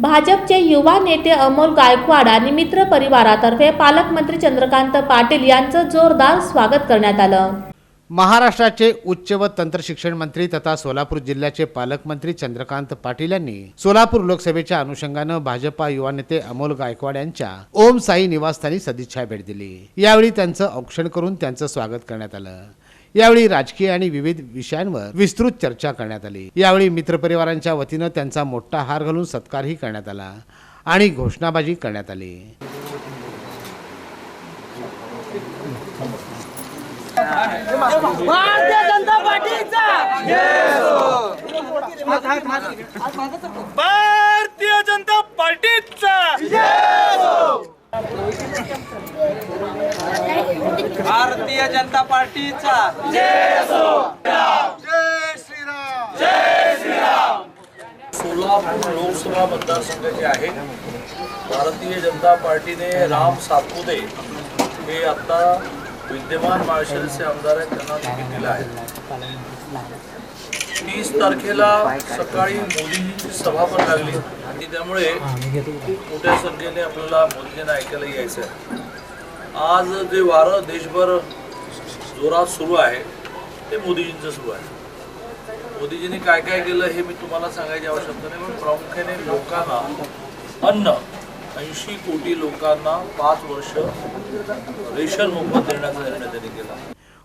भाजपचे युवा नेते अमोल गायकवाड आणि मित्र परिवारातर्फे पालकमंत्री चंद्रकांत पाटील यांचं जोरदार स्वागत करण्यात आलं. महाराष्ट्राचे उच्च व तंत्र शिक्षण मंत्री तथा सोलापूर जिल्ह्याचे पालकमंत्री चंद्रकांत पाटील यांनी सोलापूर लोकसभेच्या अनुषंगानं भाजपा युवा नेते अमोल गायकवाड यांच्या ओम साई निवासस्थानी सदिच्छा भेट दिली. यावेळी त्यांचं औक्षण करून त्यांचं स्वागत करण्यात आलं. यावेळी राजकीय आणि विविध विषयांवर विस्तृत चर्चा करण्यात आली. यावेळी मित्रपरिवारांच्या वतीनं त्यांचा मोठा हार घालून सत्कारही करण्यात आला आणि घोषणाबाजी करण्यात आली. भारतीय जनता पार्टीचा! भारतीय जनता पार्टीचा सोलापूर लोकसभा मतदारसंघ जे आहे भारतीय जनता पार्टीने राम सातपुते हे आता विद्यमान माळशिरसचे आमदार आहेत त्यांना तिकीट दिलं आहे. तीस तारखेला सकाळी मोदीजींची सभा पण लागली. आणि त्यामुळे खूप मोठ्या संख्येने आपल्याला मोदींना ऐकायला यायचं आहे. आज जे वारं देशभर जोरात सुरू आहे ते मोदीजींचं सुरू आहे. मोदीजींनी काय काय केलं हे मी तुम्हाला सांगायची आवश्यकता नाही पण प्रामुख्याने लोकांना अन्न ऐंशी कोटी लोकांना पाच वर्ष रेशन मोफत देण्याचा निर्णय त्यांनी केला.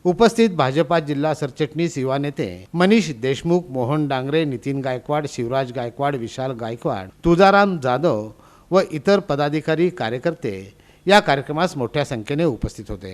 उपस्थित भाजपा जिल्हा सरचिटणीस युवा नेते मनीष देशमुख मोहन डांगरे नितीन गायकवाड शिवराज गायकवाड विशाल गायकवाड तुजाराम जाधव व इतर पदाधिकारी कार्यकर्ते या कार्यक्रमास मोठ्या संख्येने उपस्थित होते.